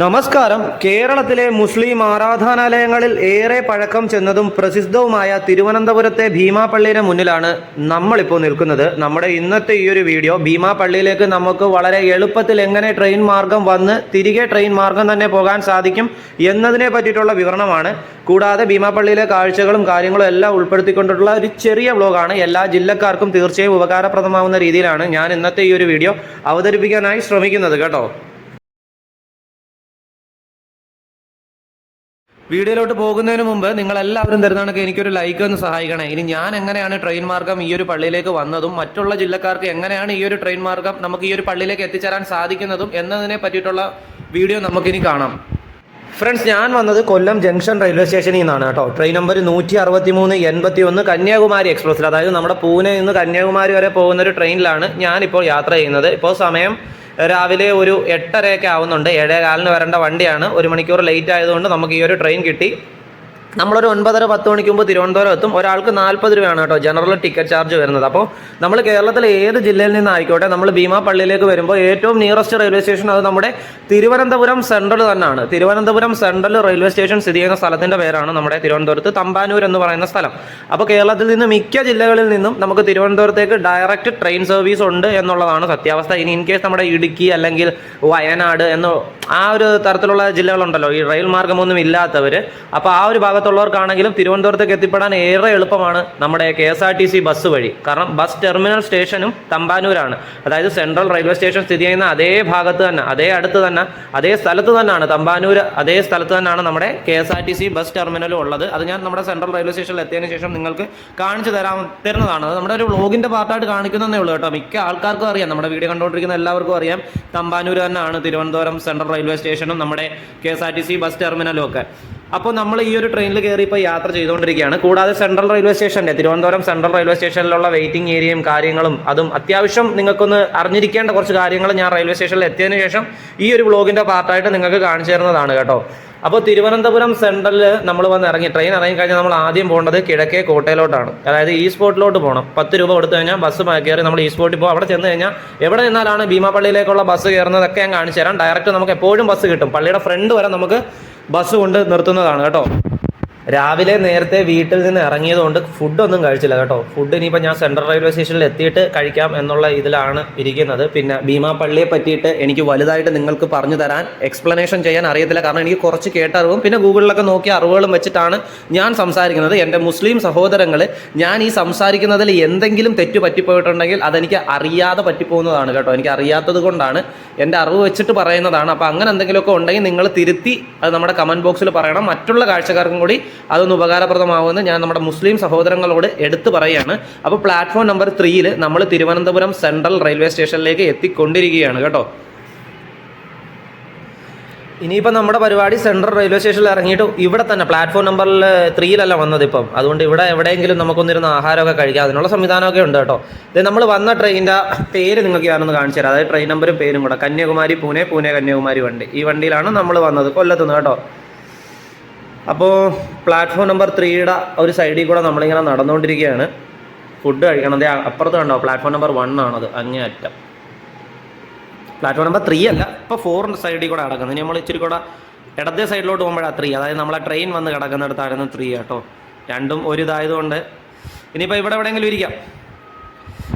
നമസ്കാരം. കേരളത്തിലെ മുസ്ലിം ആരാധനാലയങ്ങളിൽ ഏറെ പഴക്കം ചെന്നതും പ്രസിദ്ധവുമായ തിരുവനന്തപുരത്തെ ഭീമാപള്ളിയുടെ മുന്നിലാണ് നമ്മളിപ്പോൾ നിൽക്കുന്നത്. നമ്മുടെ ഇന്നത്തെ ഈ ഒരു വീഡിയോ ഭീമാപള്ളിയിലേക്ക് നമുക്ക് വളരെ എളുപ്പത്തിൽ എങ്ങനെ ട്രെയിൻ മാർഗം വന്ന് തിരികെ ട്രെയിൻ മാർഗം തന്നെ പോകാൻ സാധിക്കും എന്നതിനെ പറ്റിയിട്ടുള്ള വിവരണമാണ്. കൂടാതെ ഭീമാപള്ളിയിലെ കാഴ്ചകളും കാര്യങ്ങളും എല്ലാം ഉൾപ്പെടുത്തിക്കൊണ്ടുള്ള ഒരു ചെറിയ വ്ലോഗാണ്. എല്ലാ ജില്ലക്കാർക്കും തീർച്ചയായും ഉപകാരപ്രദമാവുന്ന രീതിയിലാണ് ഞാൻ ഇന്നത്തെ ഈ ഒരു വീഡിയോ അവതരിപ്പിക്കാനായി ശ്രമിക്കുന്നത് കേട്ടോ. വീഡിയോയിലോട്ട് പോകുന്നതിന് മുമ്പ് നിങ്ങൾ എല്ലാവരും തരുന്നതാണെങ്കിൽ എനിക്കൊരു ലൈക്ക് ഒന്ന് സഹായിക്കണേ. ഇനി ഞാൻ എങ്ങനെയാണ് ട്രെയിൻ മാർഗം ഈ ഒരു പള്ളിയിലേക്ക് വന്നതും മറ്റുള്ള ജില്ലക്കാർക്ക് എങ്ങനെയാണ് ഈ ഒരു ട്രെയിൻ മാർഗം നമുക്ക് ഈ ഒരു പള്ളിയിലേക്ക് എത്തിച്ചേരാൻ സാധിക്കുന്നതും എന്നതിനെ പറ്റിയിട്ടുള്ള വീഡിയോ നമുക്കിനി കാണാം. ഫ്രണ്ട്സ് ഞാൻ വന്നത് കൊല്ലം ജംഗ്ഷൻ റെയിൽവേ സ്റ്റേഷനിൽ നിന്നാണ് കേട്ടോ. ട്രെയിൻ നമ്പർ നൂറ്റി അറുപത്തി മൂന്ന് എൺപത്തി ഒന്ന് കന്യാകുമാരി എക്സ്പ്രസ്സിൽ അതായത് നമ്മുടെ പൂനെ നിന്ന് കന്യാകുമാരി വരെ പോകുന്ന ഒരു ട്രെയിനിലാണ് ഞാനിപ്പോൾ യാത്ര ചെയ്യുന്നത്. ഇപ്പോൾ സമയം രാവിലെ ഒരു എട്ടരയൊക്കെ ആവുന്നുണ്ട്. ഏഴേ കാലിന് വരേണ്ട വണ്ടിയാണ്. ഒരു മണിക്കൂർ ലേറ്റ് ആയതുകൊണ്ട് നമുക്ക് ഈ ഒരു ട്രെയിൻ കിട്ടി. നമ്മളൊരു ഒൻപതര പത്ത് മണിക്ക് മുമ്പ് തിരുവനന്തപുരം എത്തും. ഒരാൾക്ക് നാൽപ്പത് രൂപയാണ് കേട്ടോ ജനറൽ ടിക്കറ്റ് ചാർജ് വരുന്നത്. അപ്പോൾ നമ്മൾ കേരളത്തിലെ ഏത് ജില്ലയിൽ നിന്നായിക്കോട്ടെ നമ്മൾ ഭീമാ പള്ളിയിലേക്ക് വരുമ്പോൾ ഏറ്റവും നിയറസ്റ്റ് റെയിൽവേ സ്റ്റേഷൻ അത് നമ്മുടെ തിരുവനന്തപുരം സെൻട്രൽ തന്നെയാണ്. തിരുവനന്തപുരം സെൻട്രൽ റെയിൽവേ സ്റ്റേഷൻ സ്ഥിതി ചെയ്യുന്ന സ്ഥലത്തിന്റെ പേരാണ് നമ്മുടെ തിരുവനന്തപുരത്ത് തമ്പാനൂർ എന്ന് പറയുന്ന സ്ഥലം. അപ്പോൾ കേരളത്തിൽ നിന്ന് മിക്ക ജില്ലകളിൽ നിന്നും നമുക്ക് തിരുവനന്തപുരത്തേക്ക് ഡയറക്റ്റ് ട്രെയിൻ സർവീസ് ഉണ്ട് എന്നുള്ളതാണ് സത്യാവസ്ഥ. ഇനി ഇൻ കേസ് നമ്മുടെ ഇടുക്കി അല്ലെങ്കിൽ വയനാട് എന്നോ ആ ഒരു തരത്തിലുള്ള ജില്ലകളുണ്ടല്ലോ. ഈ റെയിൽ മാർഗമൊന്നും ഇല്ലാത്തവർ അപ്പോൾ ആ ഒരു ഭാഗത്തുള്ളവർക്കാണെങ്കിലും തിരുവനന്തപുരത്തേക്ക് എത്തിപ്പെടാൻ ഏറെ എളുപ്പമാണ് നമ്മുടെ K S R T C bus വഴി. കാരണം ബസ് ടെർമിനൽ സ്റ്റേഷനും തമ്പാനൂരാണ്. അതായത് സെൻട്രൽ റെയിൽവേ സ്റ്റേഷൻ സ്ഥിതി ചെയ്യുന്ന അതേ ഭാഗത്ത് തന്നെ അതേ അടുത്ത് തന്നെ അതേ സ്ഥലത്ത് തന്നെയാണ് തമ്പാനൂർ അതേ സ്ഥലത്ത് തന്നെയാണ് നമ്മുടെ K S R T C bus ടെർമിനലും ഉള്ളത്. അത് ഞാൻ നമ്മുടെ സെൻട്രൽ റെയിൽവേ സ്റ്റേഷനിൽ എത്തിയതിന് ശേഷം നിങ്ങൾക്ക് കാണിച്ചു തരാൻ തരുന്നതാണ്. അത് നമ്മുടെ ഒരു വ്ളോഗിന്റെ പാർട്ടായിട്ട് കാണിക്കുന്നതേ ഉള്ളൂ കേട്ടോ. മിക്ക ആൾക്കാർക്കും അറിയാം നമ്മുടെ വീഡിയോ കണ്ടുകൊണ്ടിരിക്കുന്ന എല്ലാവർക്കും അറിയാം. തമ്പാനൂർ തന്നെയാണ് തിരുവനന്തപുരം സെൻട്രൽ റെയിൽവേ സ്റ്റേഷനും നമ്മുടെ K S R T C bus ടെർമിനലും ഒക്കെ. അപ്പോൾ നമ്മൾ ഈ ഒരു ട്രെയിനിൽ കയറി ഇപ്പോൾ യാത്ര ചെയ്തുകൊണ്ടിരിക്കുകയാണ്. കൂടാതെ സെൻട്രൽ റെയിൽവേ സ്റ്റേഷന്റെ തിരുവനന്തപുരം സെൻട്രൽ റെയിൽവേ സ്റ്റേഷനിലുള്ള വെയിറ്റിംഗ് ഏരിയയും കാര്യങ്ങളും അതും അത്യാവശ്യം നിങ്ങൾക്കൊന്ന് അറിഞ്ഞിരിക്കേണ്ട കുറച്ച് കാര്യങ്ങൾ ഞാൻ റെയിൽവേ സ്റ്റേഷനിൽ എത്തിയതിന് ശേഷം ഈ ഒരു ബ്ലോഗിന്റെ പാർട്ടായിട്ട് നിങ്ങൾക്ക് കാണിച്ചു തരുന്നതാണ് കേട്ടോ. അപ്പോൾ തിരുവനന്തപുരം സെൻട്രലിൽ നമ്മൾ വന്ന് ഇറങ്ങി ട്രെയിൻ ഇറങ്ങി കഴിഞ്ഞാൽ നമ്മൾ ആദ്യം പോകേണ്ടത് കിഴക്കേ കോട്ടയിലോട്ടാണ്. അതായത് ഈ സ്പോട്ടിലോട്ട് പോകണം പത്ത് രൂപ കൊടുത്തു കഴിഞ്ഞാൽ ബസ് കയറി നമ്മൾ ഈ സ്പോട്ടിൽ പോകും അവിടെ ചെന്ന് കഴിഞ്ഞാൽ എവിടെ നിന്നാലാണ് ഭീമാപള്ളിയിലേക്കുള്ള ബസ് കയറുന്നതൊക്കെ ഞാൻ കാണിച്ചു തരാം. ഡയറക്റ്റ് നമുക്ക് എപ്പോഴും ബസ് കിട്ടും. പള്ളിയുടെ ഫ്രണ്ട് വരെ നമുക്ക് ബസ് കൊണ്ട് നിർത്തുന്നതാണ് കേട്ടോ. രാവിലെ നേരത്തെ വീട്ടിൽ നിന്ന് ഇറങ്ങിയതുകൊണ്ട് ഫുഡൊന്നും കഴിച്ചില്ല കേട്ടോ. ഫുഡ് ഇനിയിപ്പോൾ ഞാൻ സെൻട്രൽ റെയിൽവേ സ്റ്റേഷനിൽ എത്തിയിട്ട് കഴിക്കാം എന്നുള്ള ഇതിലാണ് ഇരിക്കുന്നത്. പിന്നെ ഭീമാപ്പള്ളിയെ പറ്റിയിട്ട് എനിക്ക് വലുതായിട്ട് നിങ്ങൾക്ക് പറഞ്ഞു തരാൻ എക്സ്പ്ലനേഷൻ ചെയ്യാൻ അറിയത്തില്ല. കാരണം എനിക്ക് കുറച്ച് കേട്ടറിവും പിന്നെ ഗൂഗിളിലൊക്കെ നോക്കിയ അറിവുകളും വെച്ചിട്ടാണ് ഞാൻ സംസാരിക്കുന്നത്. എന്റെ മുസ്ലിം സഹോദരങ്ങൾ ഞാൻ ഈ സംസാരിക്കുന്നതിൽ എന്തെങ്കിലും തെറ്റ് പറ്റിപ്പോയിട്ടുണ്ടെങ്കിൽ അതെനിക്ക് അറിയാതെ പറ്റിപ്പോകുന്നതാണ് കേട്ടോ. എനിക്ക് അറിയാത്തത് കൊണ്ടാണ് എന്റെ അറിവ് വെച്ചിട്ട് പറയുന്നതാണ്. അപ്പോൾ അങ്ങനെ എന്തെങ്കിലുമൊക്കെ ഉണ്ടെങ്കിൽ നിങ്ങൾ തിരുത്തി അത് നമ്മുടെ കമന്റ് ബോക്സിൽ പറയണം. മറ്റുള്ള കാഴ്ചക്കാർക്കും കൂടി അതൊന്ന് ഉപകാരപ്രദമാവുമെന്ന് ഞാൻ നമ്മുടെ മുസ്ലിം സഹോദരങ്ങളോട് എടുത്തു പറയുകയാണ് അപ്പോൾ പ്ലാറ്റ്ഫോം നമ്പർ ത്രീയിൽ നമ്മൾ തിരുവനന്തപുരം സെൻട്രൽ റെയിൽവേ സ്റ്റേഷനിലേക്ക് എത്തിക്കൊണ്ടിരിക്കുകയാണ് കേട്ടോ. ഇനിയിപ്പോൾ നമ്മുടെ പരിപാടി സെൻട്രൽ റെയിൽവേ സ്റ്റേഷനിൽ ഇറങ്ങിയിട്ട് ഇവിടെ തന്നെ പ്ലാറ്റ്ഫോം നമ്പറിൽ ത്രീയിലല്ല വന്നത് ഇപ്പം. അതുകൊണ്ട് ഇവിടെ എവിടെയെങ്കിലും നമുക്കൊന്നിരുന്ന് ആഹാരമൊക്കെ കഴിക്കാം. അതിനുള്ള സംവിധാനമൊക്കെ ഉണ്ട് കേട്ടോ. ഇത് നമ്മൾ വന്ന ട്രെയിനിന്റെ പേര് നിങ്ങൾക്ക് ഞാനൊന്ന് കാണിച്ചു തരാം. അതായത് ട്രെയിൻ നമ്പറും പേരും കൂടെ. കന്യാകുമാരി പൂനെ പൂനെ കന്യാകുമാരി വണ്ടി. ഈ വണ്ടിയിലാണ് നമ്മൾ വന്നത്. കൊല്ലത്തുനിന്ന് കേട്ടോ. അപ്പോൾ പ്ലാറ്റ്ഫോം നമ്പർ ത്രീയുടെ ഒരു സൈഡിൽ കൂടെ നമ്മളിങ്ങനെ നടന്നുകൊണ്ടിരിക്കുകയാണ് ഫുഡ് കഴിക്കണം. അതേ അപ്പുറത്ത് കണ്ടോ? പ്ലാറ്റ്ഫോം നമ്പർ വൺ ആണത്. അങ്ങേ അറ്റം പ്ലാറ്റ്ഫോം നമ്പർ ത്രീ അല്ല ഇപ്പോൾ ഫോറിന്റെ സൈഡിൽ കൂടെ കിടക്കുന്നത് ഇനി നമ്മൾ ഇച്ചിരി കൂടെ ഇടത്തെ സൈഡിലോട്ട് പോകുമ്പോഴാണ് ത്രീ അതായത് നമ്മളെ ട്രെയിൻ വന്ന് കിടക്കുന്നിടത്തായിരുന്നു ത്രീ കേട്ടോ. രണ്ടും ഒരു ഇതായതുകൊണ്ട് ഇനിയിപ്പോൾ ഇവിടെ എവിടെയെങ്കിലും ഇരിക്കാം.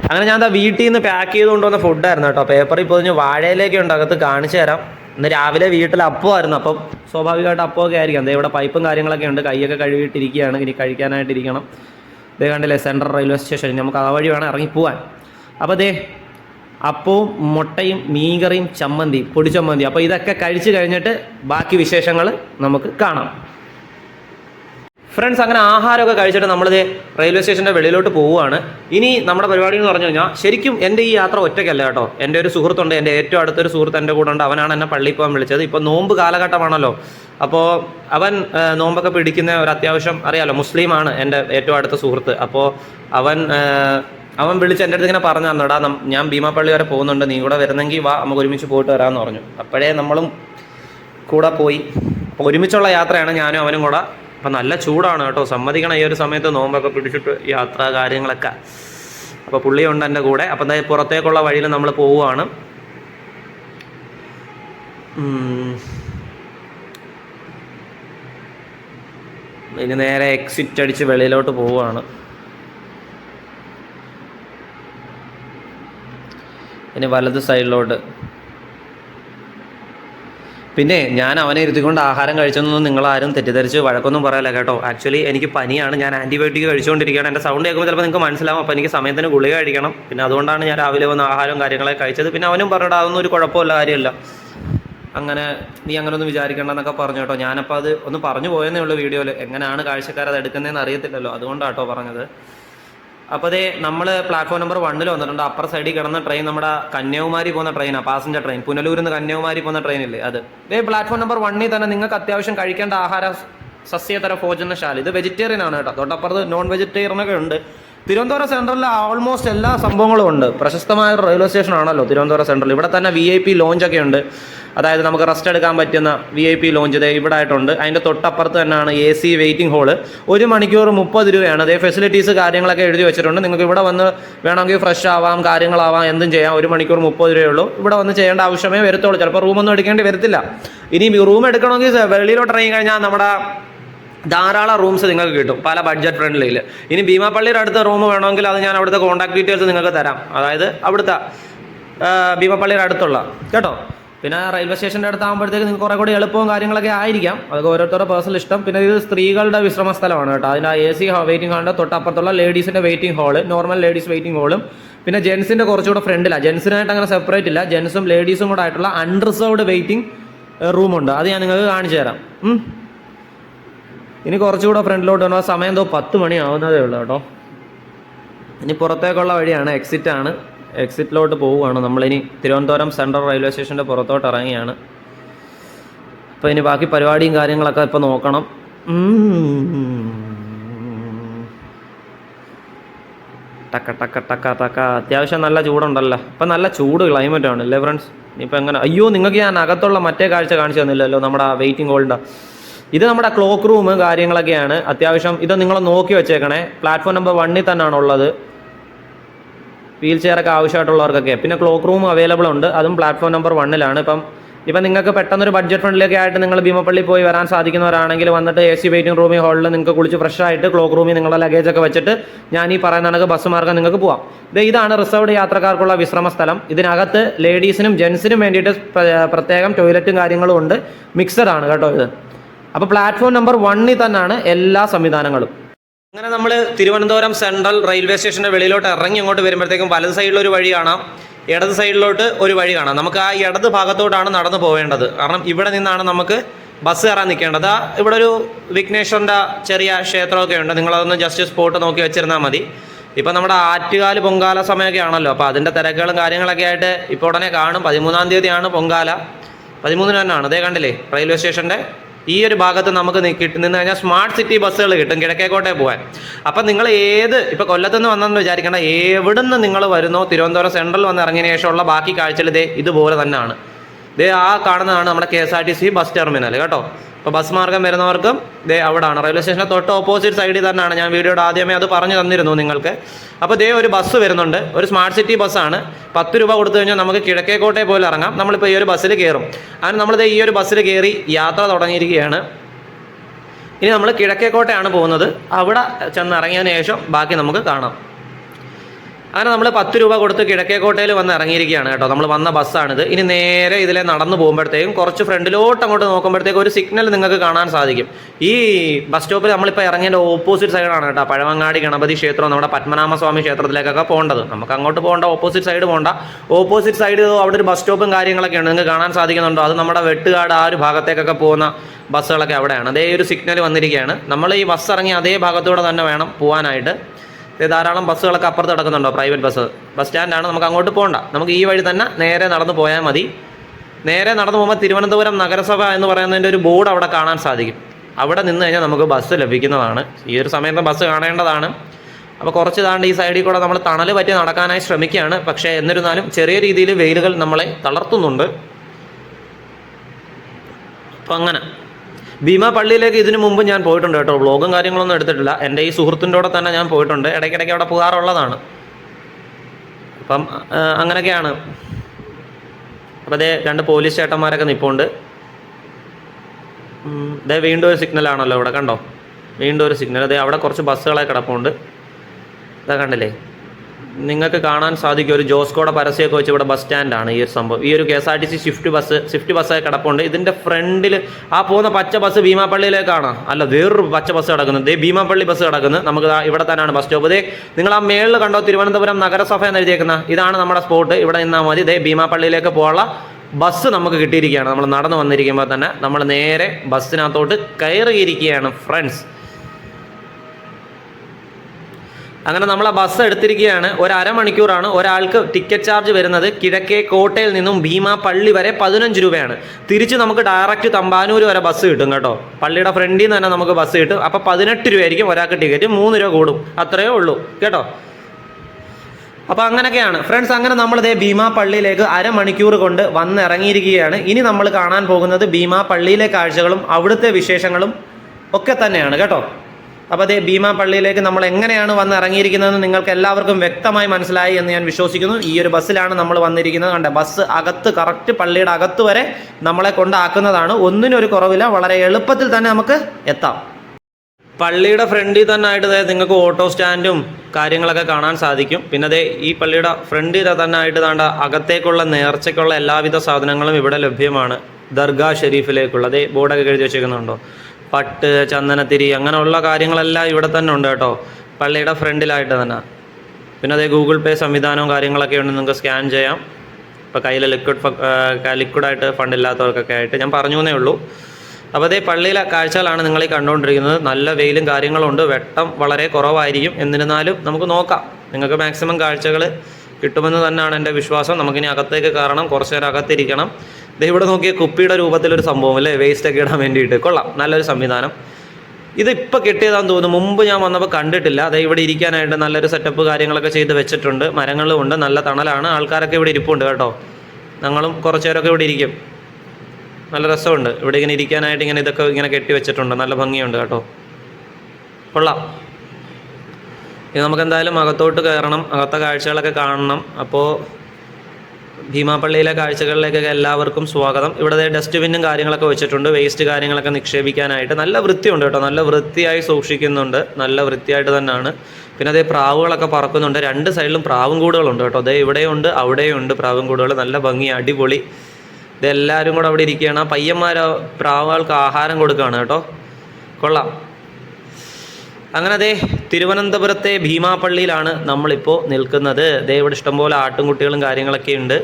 അങ്ങനെ ഞാൻ വീട്ടിൽ നിന്ന് പാക്ക് ചെയ്ത് കൊണ്ടുവന്ന ഫുഡായിരുന്നു കേട്ടോ. പേപ്പറിൽ പൊതിഞ്ഞ് വാഴയിലേക്ക് ഉണ്ട്. അകത്ത് കാണിച്ചു തരാം. ഇന്ന് രാവിലെ വീട്ടിൽ അപ്പോ ആയിരുന്നു അപ്പം സ്വാഭാവികമായിട്ട് അപ്പമൊക്കെ ആയിരിക്കും. ദേ ഇവിടെ പൈപ്പും കാര്യങ്ങളൊക്കെ ഉണ്ട്. കൈയൊക്കെ കഴുകിയിട്ടിരിക്കുകയാണ്. ഇനി കഴിക്കാനായിട്ടിരിക്കണം. ഇതേ കണ്ടില്ലേ സെൻട്രൽ റെയിൽവേ സ്റ്റേഷൻ നമുക്ക് ആ വഴി വേണം ഇറങ്ങി പോവാൻ. അപ്പോൾ ദേ അപ്പവും മുട്ടയും മീൻകറിയും ചമ്മന്തി പൊടിച്ചമ്മന്തി അപ്പോൾ ഇതൊക്കെ കഴിച്ചു കഴിഞ്ഞിട്ട് ബാക്കി വിശേഷങ്ങൾ നമുക്ക് കാണാം. ഫ്രണ്ട്സ് അങ്ങനെ ആഹാരമൊക്കെ കഴിച്ചിട്ട് നമ്മളിത് റെയിൽവേ സ്റ്റേഷന്റെ വെളിയിലോട്ട് പോവുകയാണ്. ഇനി നമ്മുടെ പരിപാടി എന്ന് പറഞ്ഞു കഴിഞ്ഞാൽ ശരിക്കും എന്റെ ഈ യാത്ര ഒറ്റയ്ക്കല്ല കേട്ടോ. എന്റെ ഒരു സുഹൃത്തുണ്ട് എന്റെ ഏറ്റവും അടുത്തൊരു സുഹൃത്ത് എന്റെ കൂടെ ഉണ്ട്. അവനാണ് എന്നെ പള്ളിയിൽ പോകാൻ വിളിച്ചത്. ഇപ്പോൾ നോമ്പ് കാലഘട്ടമാണല്ലോ. അപ്പോൾ അവൻ നോമ്പൊക്കെ പിടിക്കുന്ന ഒരു അത്യാവശ്യം അറിയാലോ മുസ്ലിമാണ് എന്റെ ഏറ്റവും അടുത്ത സുഹൃത്ത്. അപ്പോൾ അവൻ അവൻ വിളിച്ച് എന്റെ അടുത്ത് ഇങ്ങനെ പറഞ്ഞു തന്നോടാ ഞാൻ ഭീമാപ്പള്ളി വരെ പോകുന്നുണ്ട്. നീ കൂടെ വരുന്നെങ്കിൽ വാ നമുക്ക് ഒരുമിച്ച് പോയിട്ട് വരാമെന്ന് പറഞ്ഞു. അപ്പോഴേ നമ്മളും കൂടെ പോയി. ഒരുമിച്ചുള്ള യാത്രയാണ് ഞാനും അവനും കൂടെ അപ്പം നല്ല ചൂടാണ് കേട്ടോ. സമ്മതിക്കണം ഈ ഒരു സമയത്ത് നോമ്പൊക്കെ പിടിച്ചിട്ട് യാത്ര കാര്യങ്ങളൊക്കെ. അപ്പോൾ പുള്ളിയുണ്ട് എന്റെ കൂടെ. അപ്പം എന്തായാലും പുറത്തേക്കുള്ള വഴിയിൽ നമ്മൾ പോവുകയാണ്. ഇനി നേരെ എക്സിറ്റ് അടിച്ച് വെളിയിലോട്ട് പോവുകയാണ്. ഇനി വലത് സൈഡിലോട്ട് പിന്നെ ഞാൻ അവനെ ഇരുത്തിക്കൊണ്ട് ആഹാരം കഴിച്ചതൊന്നും നിങ്ങൾ ആരും തെറ്റിദ്ധരിച്ച് വഴക്കൊന്നും പറയല്ല കേട്ടോ. ആക്ച്വലി എനിക്ക് പനിയാണ്. ഞാൻ ആന്റിബയോട്ടിക് കഴിച്ചുകൊണ്ടിരിക്കുകയാണ്. എന്റെ സൗണ്ട് കേൾക്കുമ്പോൾ ചിലപ്പോൾ നിങ്ങൾക്ക് മനസ്സിലാവും. അപ്പോൾ എനിക്ക് സമയത്തിന് ഗുളിക കഴിക്കണം. പിന്നെ അതുകൊണ്ടാണ് ഞാൻ രാവിലെ വന്ന് ആഹാരവും കാര്യങ്ങളൊക്കെ കഴിച്ചത്. പിന്നെ അവനും പറഞ്ഞിട്ട് അതൊന്നും ഒരു കുഴപ്പമില്ല കാര്യമല്ല. അങ്ങനെ നീ അങ്ങനെ ഒന്നും വിചാരിക്കണ്ടെന്നൊക്കെ പറഞ്ഞു കേട്ടോ. ഞാനപ്പോൾ അത് ഒന്ന് പറഞ്ഞു പോയെന്നേ ഉള്ളൂ വീഡിയോയിൽ. എങ്ങനെയാണ് കാഴ്ചക്കാരത് എടുക്കുന്നതെന്ന് അറിയത്തില്ലല്ലോ. അതുകൊണ്ടാട്ടോ പറഞ്ഞത്. അപ്പോൾ അതേ നമ്മൾ പ്ലാറ്റ്ഫോം നമ്പർ വണ്ണിൽ വന്നിട്ടുണ്ട്. അപ്പർ സൈഡിൽ കിടന്ന ട്രെയിൻ നമ്മുടെ കന്യാകുമാരി പോകുന്ന ട്രെയിനാണ് പാസഞ്ചർ ട്രെയിൻ പുനലൂരിൽ നിന്ന് കന്യാകുമാരി പോകുന്ന ട്രെയിനില്ലേ അത്. ഇതേ പ്ലാറ്റ്ഫോം നമ്പർ വണ്ണിൽ തന്നെ നിങ്ങൾക്ക് അത്യാവശ്യം കഴിക്കേണ്ട ആഹാര സസ്യതര ഭോജനശാല. ഇത് വെജിറ്റേറിയൻ ആണ് കേട്ടോ. തൊട്ടപ്പുറത്ത് നോൺ വെജിറ്റേറിയൻ ഒക്കെ ഉണ്ട്. തിരുവനന്തപുരം സെൻട്രലിൽ ഓൾമോസ്റ്റ് എല്ലാ സംഭവങ്ങളും ഉണ്ട്. പ്രശസ്തമായ റെയിൽവേ സ്റ്റേഷൻ ആണല്ലോ തിരുവനന്തപുരം സെൻട്രൽ. ഇവിടെ തന്നെ വി ഐ പി ലോഞ്ചൊക്കെ ഉണ്ട്. അതായത് നമുക്ക് റെസ്റ്റ് എടുക്കാൻ പറ്റുന്ന വി ഐ പി ലോഞ്ച് ഇതേ ഇവിടെ ആയിട്ടുണ്ട്. അതിന്റെ തൊട്ടപ്പുറത്ത് തന്നെയാണ് എ സി വെയിറ്റിംഗ് ഹോൾ ഒരു മണിക്കൂർ മുപ്പത് രൂപയാണ്. അതേ ഫെസിലിറ്റീസ് കാര്യങ്ങളൊക്കെ എഴുതി വെച്ചിട്ടുണ്ട്. നിങ്ങൾക്ക് ഇവിടെ വന്ന് വേണമെങ്കിൽ ഫ്രഷ് ആവാം കാര്യങ്ങളാവാം എന്തും ചെയ്യാം. ഒരു മണിക്കൂർ മുപ്പത് രൂപയേ ഉള്ളൂ. ഇവിടെ വന്ന് ചെയ്യേണ്ട ആവശ്യമേ വരത്തുള്ളൂ. ചിലപ്പോൾ റൂമൊന്നും എടുക്കേണ്ടി വരത്തില്ല. ഇനി റൂം എടുക്കണമെങ്കിൽ വെളിയിലോട്ട് ഇറങ്ങി കഴിഞ്ഞാൽ നമ്മുടെ ധാരാളം റൂംസ് നിങ്ങൾക്ക് കിട്ടും പല ബഡ്ജറ്റ് ഫ്രണ്ട്ലിയിൽ ഇനി ഭീമാപ്പള്ളിയുടെ അടുത്ത റൂം വേണമെങ്കിൽ അത് ഞാൻ അവിടുത്തെ കോൺടാക്ട് ഡീറ്റെയിൽസ് നിങ്ങൾക്ക് തരാം. അതായത് അവിടുത്തെ ഭീമാപ്പള്ളിയുടെ അടുത്തുള്ള കേട്ടോ? പിന്നെ റെയിൽവേ സ്റ്റേഷന്റെ അടുത്താകുമ്പോഴത്തേക്ക് നിങ്ങൾക്ക് കുറേ കൂടി എളുപ്പവും കാര്യങ്ങളൊക്കെ ആയിരിക്കാം. അതൊക്കെ ഓരോരുത്തരുടെ പേഴ്സണൽ ഇഷ്ടം. പിന്നെ ഇത് സ്ത്രീകളുടെ വിശ്രമ സ്ഥലമാണ് കേട്ടോ. അതിന്റെ എ സി വെയിറ്റിംഗ് ഹാളിന്റെ തൊട്ടപ്പുറത്തുള്ള ലേഡീസിന്റെ waiting hall normal ladies waiting ഹാളും പിന്നെ ജെൻസിന്റെ കുറച്ചുകൂടെ ഫ്രണ്ടിലാണ് ജെൻസിനായിട്ട് അങ്ങനെ സെപ്പറേറ്റ് ഇല്ല. ജെൻസും ലേഡീസും കൂടെ ആയിട്ടുള്ള അൺറിസർവ്ഡ് വെയിറ്റിംഗ് റൂമുണ്ട് അത് ഞാൻ നിങ്ങൾക്ക് കാണിച്ചു തരാം. ഇനി കുറച്ചുകൂടെ ഫ്രണ്ടിലോട്ട് വന്നാൽ സമയം എന്തോ പത്ത് മണി ആവുന്നതേ ഉള്ളൂ കേട്ടോ. ഇനി പുറത്തേക്കുള്ള വഴിയാണ്. എക്സിറ്റ് ആണ്. എക്സിറ്റിലോട്ട് പോവുകയാണ്. നമ്മളിനി തിരുവനന്തപുരം സെൻട്രൽ റെയിൽവേ സ്റ്റേഷന്റെ പുറത്തോട്ട് ഇറങ്ങിയാണ്. അപ്പോൾ ഇനി ബാക്കി പരിപാടിയും കാര്യങ്ങളൊക്കെ ഇപ്പോൾ നോക്കണം. ടക്ക ടക്ക ടക്ക ടക്ക. അത്യാവശ്യം നല്ല ചൂടുണ്ടല്ലോ. ഇപ്പം നല്ല ചൂട് ക്ലൈമറ്റാണ് അല്ലേ ഫ്രണ്ട്സ് ഇനിയിപ്പോൾ എങ്ങനെ? അയ്യോ നിങ്ങൾക്ക് ഞാൻ അകത്തുള്ള മറ്റേ കാഴ്ച കാണിച്ചു തന്നില്ലല്ലോ. നമ്മുടെ വെയിറ്റിംഗ് ഹോളിന്റെ ഇത് നമ്മുടെ ക്ലോക്ക് റൂം കാര്യങ്ങളൊക്കെയാണ്. അത്യാവശ്യം ഇത് നിങ്ങൾ നോക്കി വെച്ചേക്കണേ. പ്ലാറ്റ്ഫോം നമ്പർ വണ്ണിൽ തന്നെയാണ് ഉള്ളത്. വീൽ ചെയറൊക്കെ ആവശ്യമായിട്ടുള്ളവർക്കൊക്കെ. പിന്നെ ക്ലോക്ക് റൂം അവൈലബിൾ ഉണ്ട്. അതും പ്ലാറ്റ്ഫോം നമ്പർ വണ്ണിലാണ് ഇപ്പം ഇപ്പം നിങ്ങൾക്ക് പെട്ടെന്നൊരു ബഡ്ജറ്റ് ഫ്രണ്ടിലൊക്കെ ആയിട്ട് നിങ്ങൾ ഭീമപ്പള്ളി പോയി വരാൻ സാധിക്കുന്നവരാണെങ്കിൽ വന്നിട്ട് എ സി വെയിറ്റിംഗ് റൂമിൽ ഹോളിൽ നിങ്ങൾക്ക് കുളിച്ച് ഫ്രഷ് ആയിട്ട് ക്ലോക്ക് റൂമിൽ നിങ്ങളുടെ ലഗേജ് ഒക്കെ വെച്ചിട്ട് ഞാൻ ഈ പറയുന്ന കണക്ക് ബസ് മാർഗം നിങ്ങൾക്ക് പോവാം. ഇത് ഇതാണ് റിസർവ്ഡ് യാത്രക്കാർക്കുള്ള വിശ്രമ സ്ഥലം. ഇതിനകത്ത് ലേഡീസിനും ജെൻസിനും വേണ്ടിയിട്ട് പ്ര- പ്രത്യേകം ടോയ്ലറ്റും കാര്യങ്ങളും ഉണ്ട്. മിക്സഡാണ് കേട്ടോ ഇത്. അപ്പോൾ പ്ലാറ്റ്ഫോം നമ്പർ വണ്ണിൽ തന്നെയാണ് എല്ലാ സംവിധാനങ്ങളും. അങ്ങനെ നമ്മൾ തിരുവനന്തപുരം സെൻട്രൽ റെയിൽവേ സ്റ്റേഷന്റെ വെളിയിലോട്ട് ഇറങ്ങി അങ്ങോട്ട് വരുമ്പോഴത്തേക്കും വലത് സൈഡിലൊരു വഴി കാണാം. ഇടത് സൈഡിലോട്ട് ഒരു വഴി കാണാം. നമുക്ക് ആ ഇടത് ഭാഗത്തോട്ടാണ് നടന്നു പോവേണ്ടത്. കാരണം ഇവിടെ നിന്നാണ് നമുക്ക് ബസ് കയറാൻ നിൽക്കേണ്ടത്. ആ ഇവിടെ ഒരു വിഘ്നേശ്വരന്റെ ചെറിയ ക്ഷേത്രമൊക്കെ ഉണ്ട്. നിങ്ങളതൊന്ന് ജസ്റ്റ് സ്പോട്ട് നോക്കി വെച്ചിരുന്നാൽ മതി. ഇപ്പം നമ്മുടെ ആറ്റുകാൽ പൊങ്കാല സമയമൊക്കെ ആണല്ലോ അപ്പോൾ അതിന്റെ തിരക്കുകളും കാര്യങ്ങളൊക്കെ ആയിട്ട് ഇപ്പോൾ ഉടനെ കാണും. പതിമൂന്നാം തീയതിയാണ് പൊങ്കാല. പതിമൂന്നിന് തന്നെയാണ്. അതേ കണ്ടില്ലേ? റെയിൽവേ സ്റ്റേഷന്റെ ഈ ഒരു ഭാഗത്ത് നമുക്ക് നിന്ന് കഴിഞ്ഞാൽ സ്മാർട്ട് സിറ്റി ബസ്സുകൾ കിട്ടും. കിഴക്കേക്കോട്ടെ പോകാൻ അപ്പം നിങ്ങൾ ഏത് ഇപ്പോൾ കൊല്ലത്തുനിന്ന് വന്നെന്ന് വിചാരിക്കേണ്ട. എവിടുന്ന് നിങ്ങൾ വരുന്നോ തിരുവനന്തപുരം സെൻട്രൽ വന്ന് ഇറങ്ങിയ ശേഷമുള്ള ബാക്കി കാഴ്ചകൾ ഇതേ ഇതുപോലെ തന്നെയാണ്. ഇതേ ആ കാണുന്നതാണ് നമ്മുടെ K S R T C bus terminal കേട്ടോ? അപ്പോൾ ബസ് മാർഗം വരുന്നവർക്കും ദേ അവിടാണ്. റെയിൽവേ സ്റ്റേഷന്റെ തൊട്ട് ഓപ്പോസിറ്റ് സൈഡിൽ തന്നെയാണ് ഞാൻ വീഡിയോയുടെ ആദ്യമേ അത് പറഞ്ഞു തന്നിരുന്നു നിങ്ങൾക്ക്. അപ്പോൾ ദേ ഒരു ബസ് വരുന്നുണ്ട്. ഒരു സ്മാർട്ട് സിറ്റി ബസ്സാണ് പത്ത് രൂപ കൊടുത്തു കഴിഞ്ഞാൽ നമുക്ക് കിഴക്കേക്കോട്ടെ പോലെ ഇറങ്ങാം. നമ്മളിപ്പോൾ ഈ ഒരു ബസ്സിൽ കയറും അങ്ങനെ നമ്മളിത് ഈ ഒരു ബസ്സിൽ കയറി യാത്ര തുടങ്ങിയിരിക്കുകയാണ്. ഇനി നമ്മൾ കിഴക്കേക്കോട്ടയാണ് പോകുന്നത്. അവിടെ ചെന്ന് ഇറങ്ങിയതിന് ശേഷം ബാക്കി നമുക്ക് കാണാം. അങ്ങനെ നമ്മൾ പത്ത് രൂപ കൊടുത്ത് കിഴക്കേക്കോട്ടയിൽ വന്ന് ഇറങ്ങിയിരിക്കുകയാണ് കേട്ടോ. നമ്മൾ വന്ന ബസ്സാണിത്. ഇനി നേരെ ഇതിലെ നടന്നു പോകുമ്പോഴത്തേക്കും കുറച്ച് ഫ്രണ്ടിലോട്ട് അങ്ങോട്ട് നോക്കുമ്പോഴത്തേക്കും ഒരു സിഗ്നൽ നിങ്ങൾക്ക് കാണാൻ സാധിക്കും. ഈ ബസ് സ്റ്റോപ്പിൽ നമ്മളിപ്പോൾ ഇറങ്ങിയതിന്റെ ഓപ്പോസിറ്റ് സൈഡാണ് കേട്ടോ പഴവങ്ങാടി ഗണപതി ക്ഷേത്രം നമ്മുടെ പത്മനാഭസ്വാമി ക്ഷേത്രത്തിലേക്കൊക്കെ പോകേണ്ടത്. നമുക്ക് അങ്ങോട്ട് പോകേണ്ട ഓപ്പോസിറ്റ് സൈഡ് പോകണ്ട. ഓപ്പോസിറ്റ് സൈഡ് അവിടെ ഒരു ബസ് സ്റ്റോപ്പും കാര്യങ്ങളൊക്കെയാണ് നിങ്ങൾക്ക് കാണാൻ സാധിക്കുന്നുണ്ടോ? അത് നമ്മുടെ വെട്ടുകാട് ആ ഒരു ഭാഗത്തേക്കൊക്കെ പോകുന്ന ബസ്സുകളൊക്കെ അവിടെയാണ്. അതേ ഒരു സിഗ്നൽ വന്നിരിക്കുകയാണ്. നമ്മൾ ഈ ബസ് ഇറങ്ങി അതേ ഭാഗത്തൂടെ തന്നെ വേണം പോകാനായിട്ട് ധാരാളം ബസ്സുകളൊക്കെ അപ്പുറത്ത് കിടക്കുന്നുണ്ടോ? Private bus. ബസ് സ്റ്റാൻഡാണ്. നമുക്ക് അങ്ങോട്ട് പോകണ്ട നമുക്ക് ഈ വഴി തന്നെ നേരെ നടന്നു പോയാൽ മതി. നേരെ നടന്നു പോകുമ്പോൾ തിരുവനന്തപുരം നഗരസഭ എന്ന് പറയുന്നതിന്റെ ഒരു ബോർഡ് അവിടെ കാണാൻ സാധിക്കും. അവിടെ നിന്ന് കഴിഞ്ഞാൽ നമുക്ക് ബസ് ലഭിക്കുന്നതാണ്. ഈ ഒരു സമയത്ത് ബസ് കാണേണ്ടതാണ്. അപ്പോൾ കുറച്ച് താണ്ട് ഈ സൈഡിൽ കൂടെ നമ്മൾ തണൽ പറ്റി നടക്കാനായി ശ്രമിക്കുകയാണ്. പക്ഷേ എന്നിരുന്നാലും ചെറിയ രീതിയിൽ വെയിലുകൾ നമ്മളെ തളർത്തുന്നുണ്ട്. അപ്പം അങ്ങനെ. ഭീമ പള്ളിയിലേക്ക് ഇതിനു മുമ്പ് ഞാൻ പോയിട്ടുണ്ട് കേട്ടോ. വ്ളോഗും കാര്യങ്ങളൊന്നും എടുത്തിട്ടില്ല. എന്റെ ഈ സുഹൃത്തിന്റെ കൂടെ തന്നെ ഞാൻ പോയിട്ടുണ്ട്. ഇടയ്ക്കിടയ്ക്ക് അവിടെ പോകാറുള്ളതാണ്. അപ്പം അങ്ങനെയൊക്കെയാണ്. അപ്പം അതേ രണ്ട് പോലീസ് ചേട്ടന്മാരൊക്കെ നിൽപ്പുണ്ട് അതെ വീണ്ടും ഒരു സിഗ്നലാണല്ലോ ഇവിടെ. കണ്ടോ? വീണ്ടും ഒരു സിഗ്നൽ. അതെ അവിടെ കുറച്ച് ബസ്സുകളെ കിടപ്പുണ്ട്. ഇതാ കണ്ടില്ലേ? നിങ്ങൾക്ക് കാണാൻ സാധിക്കും. ഒരു ജോസ്കോടെ പരസ്യമൊക്കെ വെച്ച് ഇവിടെ ബസ് സ്റ്റാൻഡാണ് ഈ ഒരു സംഭവം. ഈ ഒരു K S R T C swift bus swift bus കിടപ്പുണ്ട്. ഇതിന്റെ ഫ്രണ്ടിൽ ആ പോകുന്ന പച്ച ബസ് ഭീമാപ്പള്ളിയിലേക്കാണ്. അല്ല വേറൊരു പച്ച ബസ് കിടക്കുന്നത്. ദേ ഭീമാപ്പള്ളി ബസ് കിടക്കുന്നത്. നമുക്ക് ഇവിടെ തന്നെയാണ് ബസ് സ്റ്റോപ്പ് ദേ നിങ്ങൾ ആ മേളിൽ കണ്ടോ തിരുവനന്തപുരം നഗരസഭ എന്ന് എഴുതിയേക്കുന്ന ഇതാണ് നമ്മുടെ സ്പോട്ട് ഇവിടെ നിന്നാൽ മതി. ദേ ഭീമാപ്പള്ളിയിലേക്ക് പോകാനുള്ള ബസ് നമുക്ക് കിട്ടിയിരിക്കുകയാണ്. നമ്മൾ നടന്നു വന്നിരിക്കുമ്പോൾ തന്നെ നമ്മൾ നേരെ ബസ്സിനകത്തോട്ട് കയറിയിരിക്കുകയാണ് ഫ്രണ്ട്സ് അങ്ങനെ നമ്മൾ ആ ബസ് എടുത്തിരിക്കുകയാണ്. ഒരു അരമണിക്കൂറാണ് ഒരാൾക്ക് ടിക്കറ്റ് ചാർജ് വരുന്നത്. കിഴക്കേ കോട്ടയിൽ നിന്നും ഭീമാ പള്ളി വരെ പതിനഞ്ച് രൂപയാണ്. തിരിച്ച് നമുക്ക് ഡയറക്റ്റ് തമ്പാനൂർ വരെ ബസ് കിട്ടും കേട്ടോ. പള്ളിയുടെ ഫ്രണ്ടിൽ നിന്ന് തന്നെ നമുക്ക് ബസ് കിട്ടും. അപ്പോൾ പതിനെട്ട് രൂപയായിരിക്കും ഒരാൾക്ക് ടിക്കറ്റ് മൂന്ന് രൂപ കൂടും. അത്രയേ ഉള്ളൂ. കേട്ടോ? അപ്പോൾ അങ്ങനെയൊക്കെയാണ് ഫ്രണ്ട്സ് അങ്ങനെ നമ്മൾ ഇതേ ഭീമാ പള്ളിയിലേക്ക് അരമണിക്കൂർ കൊണ്ട് വന്നിറങ്ങിയിരിക്കുകയാണ്. ഇനി നമ്മൾ കാണാൻ പോകുന്നത് ഭീമാ പള്ളിയിലെ കാഴ്ചകളും അവിടുത്തെ വിശേഷങ്ങളും ഒക്കെ തന്നെയാണ്. കേട്ടോ? അപ്പോൾ അതേ ഭീമാ പള്ളിയിലേക്ക് നമ്മൾ എങ്ങനെയാണ് വന്ന് ഇറങ്ങിയിരിക്കുന്നതെന്ന് നിങ്ങൾക്ക് എല്ലാവർക്കും വ്യക്തമായി മനസ്സിലായി എന്ന് ഞാൻ വിശ്വസിക്കുന്നു. ഈ ഒരു ബസ്സിലാണ് നമ്മൾ വന്നിരിക്കുന്നത്. കണ്ട ബസ് അകത്ത് കറക്റ്റ് പള്ളിയുടെ അകത്ത് വരെ നമ്മളെ കൊണ്ടാക്കുന്നതാണ്. ഒന്നിനൊരു കുറവില്ല. വളരെ എളുപ്പത്തിൽ തന്നെ നമുക്ക് എത്താം. പള്ളിയുടെ ഫ്രണ്ടിൽ തന്നെ ആയിട്ട് നിങ്ങൾക്ക് ഓട്ടോ സ്റ്റാൻഡും കാര്യങ്ങളൊക്കെ കാണാൻ സാധിക്കും. പിന്നെ അതേ ഈ പള്ളിയുടെ ഫ്രണ്ടിൽ തന്നെ ആയിട്ട് താണ്ട അകത്തേക്കുള്ള നേർച്ചയ്ക്കുള്ള എല്ലാവിധ സാധനങ്ങളും ഇവിടെ ലഭ്യമാണ് ദർഗാ ഷെരീഫിലേക്കുള്ള. അതേ ബോർഡൊക്കെ എഴുതി വെച്ചേക്കുന്നുണ്ടോ? പട്ട് ചന്ദനത്തിരി അങ്ങനെയുള്ള കാര്യങ്ങളെല്ലാം ഇവിടെ തന്നെ ഉണ്ട് കേട്ടോ. പള്ളിയുടെ ഫ്രണ്ടിലായിട്ട് തന്നെ. പിന്നെ അതേ ഗൂഗിൾ പേ സംവിധാനവും കാര്യങ്ങളൊക്കെ ഉണ്ട് നിങ്ങൾക്ക് സ്കാൻ ചെയ്യാം. ഇപ്പോൾ കയ്യിൽ ലിക്വിഡ് ലിക്വിഡായിട്ട് ഫണ്ട് ഇല്ലാത്തവർക്കൊക്കെ ആയിട്ട് ഞാൻ പറഞ്ഞു എന്നേ ഉള്ളൂ. അപ്പോൾ അതേ പള്ളിയിലെ കാഴ്ചകളാണ് നിങ്ങൾ ഈ കണ്ടുകൊണ്ടിരിക്കുന്നത്. നല്ല വെയിലും കാര്യങ്ങളും ഉണ്ട്. വെട്ടം വളരെ കുറവായിരിക്കും. എന്നിരുന്നാലും നമുക്ക് നോക്കാം. നിങ്ങൾക്ക് മാക്സിമം കാഴ്ചകൾ കിട്ടുമെന്ന് തന്നെയാണ് എന്റെ വിശ്വാസം. നമുക്കിനി അകത്തേക്ക് കയറണം. കുറച്ച് നേരം അകത്തിരിക്കണം. ഇവിടെ നോക്കിയ കുപ്പിയുടെ രൂപത്തിലൊരു സംഭവം അല്ലേ? വേസ്റ്റ് ഒക്കെ ഇടാൻ വേണ്ടിയിട്ട്. കൊള്ളാം. നല്ലൊരു സംവിധാനം. ഇത് ഇപ്പം കിട്ടിയതാന്ന് തോന്നുന്നു. മുമ്പ് ഞാൻ വന്നപ്പോൾ കണ്ടിട്ടില്ല. അത് ഇവിടെ ഇരിക്കാനായിട്ട് നല്ലൊരു സെറ്റപ്പ് കാര്യങ്ങളൊക്കെ ചെയ്ത് വെച്ചിട്ടുണ്ട്. മരങ്ങളും ഉണ്ട്. നല്ല തണലാണ്. ആൾക്കാരൊക്കെ ഇവിടെ ഇരിപ്പുണ്ട് കേട്ടോ. ഞങ്ങളും കുറച്ച് നേരമൊക്കെ ഇവിടെ ഇരിക്കും. നല്ല രസമുണ്ട്. ഇവിടെ ഇങ്ങനെ ഇരിക്കാനായിട്ട് ഇങ്ങനെ ഇതൊക്കെ ഇങ്ങനെ കെട്ടി വെച്ചിട്ടുണ്ട്. നല്ല ഭംഗിയുണ്ട് കേട്ടോ. കൊള്ളാം. ഇത് നമുക്ക് എന്തായാലും അകത്തോട്ട് കയറണം. അകത്തെ കാഴ്ചകളൊക്കെ കാണണം. അപ്പോൾ ഭീമാപ്പള്ളിയിലെ കാഴ്ചകളിലേക്കൊക്കെ എല്ലാവർക്കും സ്വാഗതം. ഇവിടെ ഡസ്റ്റ്ബിന്നും കാര്യങ്ങളൊക്കെ വെച്ചിട്ടുണ്ട്. വേസ്റ്റ് കാര്യങ്ങളൊക്കെ നിക്ഷേപിക്കാനായിട്ട് നല്ല വൃത്തിയുണ്ട് കേട്ടോ. നല്ല വൃത്തിയായി സൂക്ഷിക്കുന്നുണ്ട്. നല്ല വൃത്തിയായിട്ട് തന്നെയാണ് പിന്നെ അതേ പ്രാവുകളൊക്കെ പറക്കുന്നുണ്ട്. രണ്ട് സൈഡിലും പ്രാവും കൂടുകളുണ്ട് കേട്ടോ. അതേ ഇവിടെയുണ്ട് അവിടെയുണ്ട് പ്രാവും കൂടുകൾ. നല്ല ഭംഗി അടിപൊളി. ഇതെല്ലാവരും കൂടെ അവിടെ ഇരിക്കുകയാണ്. ആ പയ്യന്മാർ പ്രാവുകൾക്ക് ആഹാരം കൊടുക്കുകയാണ് കേട്ടോ. കൊള്ളാം. അങ്ങനെ ദേ തിരുവനന്തപുരത്തെ ഭീമാപള്ളിയിലാണ് നമ്മളിപ്പോൾ നിൽക്കുന്നത്. ദേ ഇവിടെ ഇഷ്ടംപോലെ ആട്ടുംകുട്ടികളും കാര്യങ്ങളൊക്കെ ഉണ്ട്.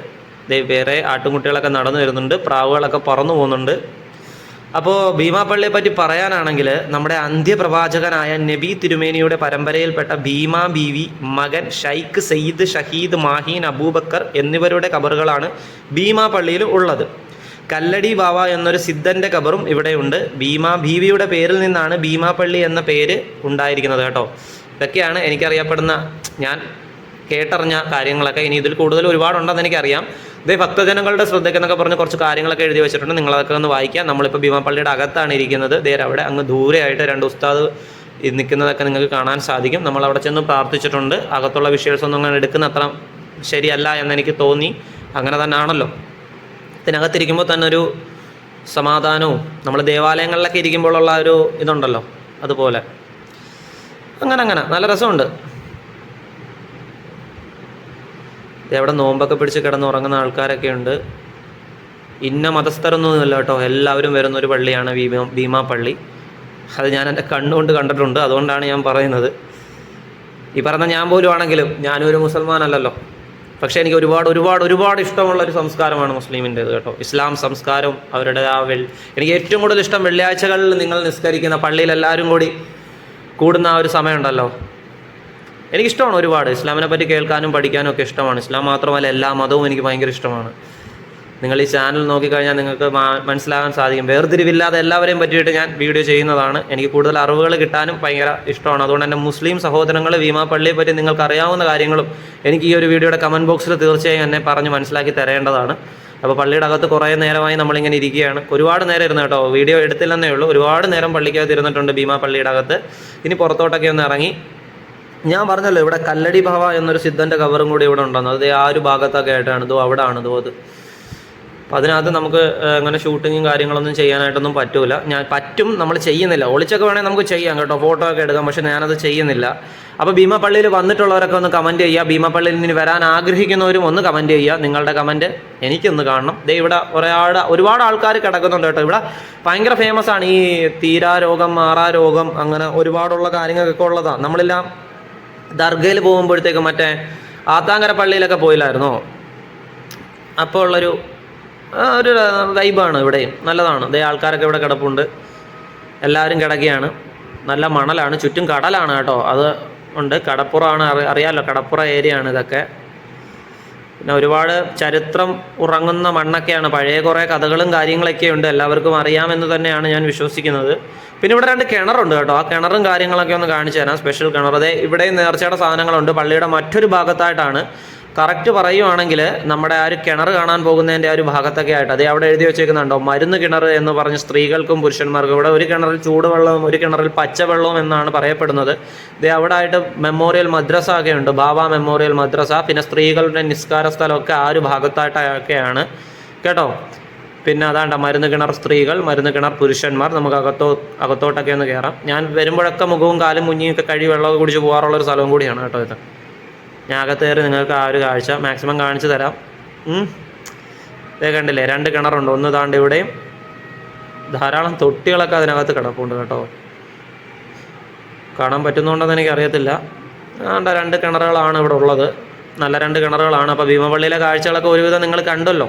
ദേ വേറെ ആട്ടുംകുട്ടികളൊക്കെ നടന്നു വരുന്നുണ്ട്. പ്രാവുകളൊക്കെ പറന്നു പോകുന്നുണ്ട്. അപ്പോൾ ഭീമാപള്ളിയെ പറ്റി പറയാനാണെങ്കിൽ നമ്മുടെ അന്ത്യപ്രവാചകനായ നബി തിരുമേനിയുടെ പരമ്പരയിൽപ്പെട്ട ഭീമാ ബീവി മകൻ ഷൈഖ് സയ്യിദ് ഷഹീദ് മാഹീൻ അബൂബക്കർ എന്നിവരുടെ കബറുകളാണ് ഭീമാപള്ളിയിൽ ഉള്ളത്. കല്ലടി ബാവ എന്നൊരു സിദ്ധന്റെ കബറും ഇവിടെയുണ്ട്. ഭീമ ഭീവിയുടെ പേരിൽ നിന്നാണ് ഭീമാപ്പള്ളി എന്ന പേര് ഉണ്ടായിരിക്കുന്നത് കേട്ടോ. ഇതൊക്കെയാണ് എനിക്കറിയപ്പെടുന്ന ഞാൻ കേട്ടറിഞ്ഞ കാര്യങ്ങളൊക്കെ. ഇനി ഇതിൽ കൂടുതൽ ഒരുപാടുണ്ടെന്ന് എനിക്കറിയാം. ഇതേ ഭക്തജനങ്ങളുടെ ശ്രദ്ധയ്ക്ക് എന്നൊക്കെ പറഞ്ഞ് കുറച്ച് കാര്യങ്ങളൊക്കെ എഴുതി വെച്ചിട്ടുണ്ട്. നിങ്ങളതൊക്കെ ഒന്ന് വായിക്കാം. നമ്മളിപ്പോൾ ഭീമാപ്പള്ളിയുടെ അകത്താണ് ഇരിക്കുന്നത്. ദേർ അവിടെ അങ്ങ് ദൂരെയായിട്ട് രണ്ട് ഉസ്താദ് നിൽക്കുന്നതൊക്കെ നിങ്ങൾക്ക് കാണാൻ സാധിക്കും. നമ്മൾ അവിടെ ചെന്ന് പ്രാർത്ഥിച്ചിട്ടുണ്ട്. അകത്തുള്ള വിഷയസൊന്നും അങ്ങനെ എടുക്കുന്ന അത്ര ശരിയല്ല എന്നെനിക്ക് തോന്നി. അങ്ങനെ തന്നെ ആണല്ലോ ഇതിനകത്തിരിക്കുമ്പോൾ തന്നെ ഒരു സമാധാനവും. നമ്മൾ ദേവാലയങ്ങളിലൊക്കെ ഇരിക്കുമ്പോഴുള്ള ഒരു ഇതുണ്ടല്ലോ അതുപോലെ. അങ്ങനെ അങ്ങനെ. നല്ല രസമുണ്ട്. എവിടെ നോമ്പൊക്കെ പിടിച്ച് കിടന്നുറങ്ങുന്ന ആൾക്കാരൊക്കെ ഉണ്ട്. ഇന്ന മതസ്ഥരൊന്നുമില്ല കേട്ടോ. എല്ലാവരും വരുന്ന ഒരു പള്ളിയാണ് ഭീമ ഭീമാ പള്ളി. അത് ഞാൻ എന്റെ കണ്ണുകൊണ്ട് കണ്ടിട്ടുണ്ട്. അതുകൊണ്ടാണ് ഞാൻ പറയുന്നത്. ഈ പറഞ്ഞ ഞാൻ പോലും ആണെങ്കിലും ഞാനൊരു മുസൽമാനല്ലല്ലോ. പക്ഷേ എനിക്ക് ഒരുപാട് ഒരുപാട് ഒരുപാട് ഇഷ്ടമുള്ള ഒരു സംസ്കാരമാണ് മുസ്ലിമിന്റേത് കേട്ടോ. ഇസ്ലാം സംസ്കാരം അവരുടെ ആ വെൾ എനിക്ക് ഏറ്റവും കൂടുതൽ ഇഷ്ടം വെള്ളിയാഴ്ചകളിൽ നിങ്ങൾ നിസ്കരിക്കുന്ന പള്ളിയിൽ എല്ലാവരും കൂടി കൂടുന്ന ആ ഒരു സമയമുണ്ടല്ലോ. എനിക്കിഷ്ടമാണ് ഒരുപാട്. ഇസ്ലാമിനെ പറ്റി കേൾക്കാനും പഠിക്കാനും ഒക്കെ ഇഷ്ടമാണ്. ഇസ്ലാം മാത്രമല്ല എല്ലാ മതവും എനിക്ക് ഭയങ്കര ഇഷ്ടമാണ്. നിങ്ങൾ ഈ ചാനൽ നോക്കിക്കഴിഞ്ഞാൽ നിങ്ങൾക്ക് മനസ്സിലാകാൻ സാധിക്കും. വേർതിരിവില്ലാതെ എല്ലാവരെയും പറ്റിയിട്ട് ഞാൻ വീഡിയോ ചെയ്യുന്നതാണ്. എനിക്ക് കൂടുതൽ അറിവുകൾ കിട്ടാനും ഭയങ്കര ഇഷ്ടമാണ്. അതുകൊണ്ട് തന്നെ മുസ്ലിം സഹോദരങ്ങൾ ഭീമാപ്പള്ളിയെ പറ്റി നിങ്ങൾക്ക് അറിയാവുന്ന കാര്യങ്ങളും എനിക്ക് ഈ ഒരു വീഡിയോയുടെ കമന്റ് ബോക്സിൽ തീർച്ചയായും എന്നെ പറഞ്ഞ് മനസ്സിലാക്കി തരേണ്ടതാണ്. അപ്പോൾ പള്ളിയുടെ അകത്ത് കുറേ നേരമായി നമ്മളിങ്ങനെ ഇരിക്കുകയാണ്. ഒരുപാട് നേരം ഇരുന്ന് കേട്ടോ. വീഡിയോ എടുത്തില്ലെന്നേ ഉള്ളൂ. ഒരുപാട് നേരം പള്ളിക്കകത്ത് ഇരുന്നിട്ടുണ്ട് ഭീമാ പള്ളിയുടെ അകത്ത്. ഇനി പുറത്തോട്ടൊക്കെ ഒന്ന് ഇറങ്ങി. ഞാൻ പറഞ്ഞല്ലോ ഇവിടെ കല്ലടി ഭവ എന്നൊരു സിദ്ധന്റെ കവറും കൂടി ഇവിടെ ഉണ്ടെന്ന്. അത് ആ ഒരു ഭാഗത്തൊക്കെ ആയിട്ടാണ്. ഇതോ അവിടെ ആണ് ഇതോ അത്. അപ്പോൾ അതിനകത്ത് നമുക്ക് അങ്ങനെ ഷൂട്ടിങ്ങും കാര്യങ്ങളൊന്നും ചെയ്യാനായിട്ടൊന്നും പറ്റൂല. ഞാൻ പറ്റും നമ്മൾ ചെയ്യുന്നില്ല. ഒളിച്ചൊക്കെ വേണമെങ്കിൽ നമുക്ക് ചെയ്യാം കേട്ടോ. ഫോട്ടോ ഒക്കെ എടുക്കാം. പക്ഷെ ഞാനത് ചെയ്യുന്നില്ല. അപ്പോൾ ഭീമപ്പള്ളിയിൽ വന്നിട്ടുള്ളവരൊക്കെ ഒന്ന് കമന്റ് ചെയ്യുക. ഭീമപ്പള്ളിയിൽ ഇനി വരാൻ ആഗ്രഹിക്കുന്നവരും ഒന്ന് കമന്റ് ചെയ്യുക. നിങ്ങളുടെ കമന്റ് എനിക്കൊന്ന് കാണണം. ദേ ഇവിടെ ഒരാട് ഒരുപാട് ആൾക്കാർ കിടക്കുന്നുണ്ട് കേട്ടോ. ഇവിടെ ഭയങ്കര ഫേമസ് ആണ്. ഈ തീരാരോഗം മാറാരോഗം മാറാ രോഗം അങ്ങനെ ഒരുപാടുള്ള കാര്യങ്ങളൊക്കെ ഉള്ളതാണ് നമ്മളെല്ലാം ദർഗയിൽ പോകുമ്പോഴത്തേക്ക് മറ്റേ ആത്താങ്കര പള്ളിയിലൊക്കെ പോയില്ലായിരുന്നോ? അപ്പോൾ ഉള്ളൊരു ഒരു വൈബാണ് ഇവിടെയും നല്ലതാണ്. ഇതേ ആൾക്കാരൊക്കെ ഇവിടെ കിടപ്പുണ്ട്. എല്ലാവരും കിടക്കുകയാണ് നല്ല മണലാണ്. ചുറ്റും കടലാണ് കേട്ടോ. അത് ഉണ്ട്. കടപ്പുറമാണ്. അറി അറിയാമല്ലോ കടപ്പുറ ഏരിയ ആണ് ഇതൊക്കെ. പിന്നെ ഒരുപാട് ചരിത്രം ഉറങ്ങുന്ന മണ്ണൊക്കെയാണ്. പഴയ കുറേ കഥകളും കാര്യങ്ങളൊക്കെ ഉണ്ട്. എല്ലാവർക്കും അറിയാമെന്ന് തന്നെയാണ് ഞാൻ വിശ്വസിക്കുന്നത്. പിന്നെ ഇവിടെ രണ്ട് കിണറുണ്ട് കേട്ടോ. ആ കിണറും കാര്യങ്ങളൊക്കെ ഒന്ന് കാണിച്ചു തരാം. സ്പെഷ്യൽ കിണർ. അതെ ഇവിടെയും നേർച്ചയുടെ സാധനങ്ങളുണ്ട്. പള്ളിയുടെ മറ്റൊരു ഭാഗത്തായിട്ടാണ് കറക്റ്റ് പറയുവാണെങ്കിൽ നമ്മുടെ ആ ഒരു കിണർ കാണാൻ പോകുന്നതിന്റെ ആ ഒരു ഭാഗത്തൊക്കെ ആയിട്ട് അതേ അവിടെ എഴുതി വെച്ചേക്കുന്നുണ്ടോ? മരുന്ന് കിണർ എന്ന് പറഞ്ഞ് സ്ത്രീകൾക്കും പുരുഷന്മാർക്കും ഇവിടെ ഒരു കിണറിൽ ചൂടുവെള്ളവും ഒരു കിണറിൽ പച്ചവെള്ളവും എന്നാണ് പറയപ്പെടുന്നത്. ഇതേ അവിടെ ആയിട്ട് മെമ്മോറിയൽ മദ്രസ ഒക്കെ ഉണ്ട് ബാബ മെമ്മോറിയൽ മദ്രസ. പിന്നെ സ്ത്രീകളുടെ നിസ്കാര സ്ഥലമൊക്കെ ആ ഒരു ഭാഗത്തായിട്ടൊക്കെയാണ്. കേട്ടോ? പിന്നെ അതാണ്ട മരുന്ന് കിണർ സ്ത്രീകൾ മരുന്ന് കിണർ പുരുഷന്മാർ. നമുക്ക് അകത്തോ അകത്തോട്ടൊക്കെ ഒന്ന് കയറാം ഞാൻ വരുമ്പോഴൊക്കെ മുഖവും കാലും മുഞ്ഞിയൊക്കെ കഴി വെള്ളമൊക്കെ കുടിച്ച് പോകാറുള്ള ഒരു സ്ഥലവും കൂടിയാണ് കേട്ടോ ഇത്. ഞാൻ അകത്ത് കയറി നിങ്ങൾക്ക് ആ ഒരു കാഴ്ച മാക്സിമം കാണിച്ചു തരാം. ഇതേ കണ്ടില്ലേ രണ്ട് കിണറുണ്ട്. ഒന്ന് താണ്ട് ഇവിടെയും. ധാരാളം തൊട്ടികളൊക്കെ അതിനകത്ത് കിടപ്പുണ്ട് കേട്ടോ. കാണാൻ പറ്റുന്നുണ്ടെന്ന് എനിക്ക് അറിയത്തില്ല ആണ്ട രണ്ട് കിണറുകളാണ് ഇവിടെ ഉള്ളത്. നല്ല രണ്ട് കിണറുകളാണ്. അപ്പോൾ ഭീമപള്ളിയിലെ കാഴ്ചകളൊക്കെ ഒരുവിധം നിങ്ങൾ കണ്ടല്ലോ.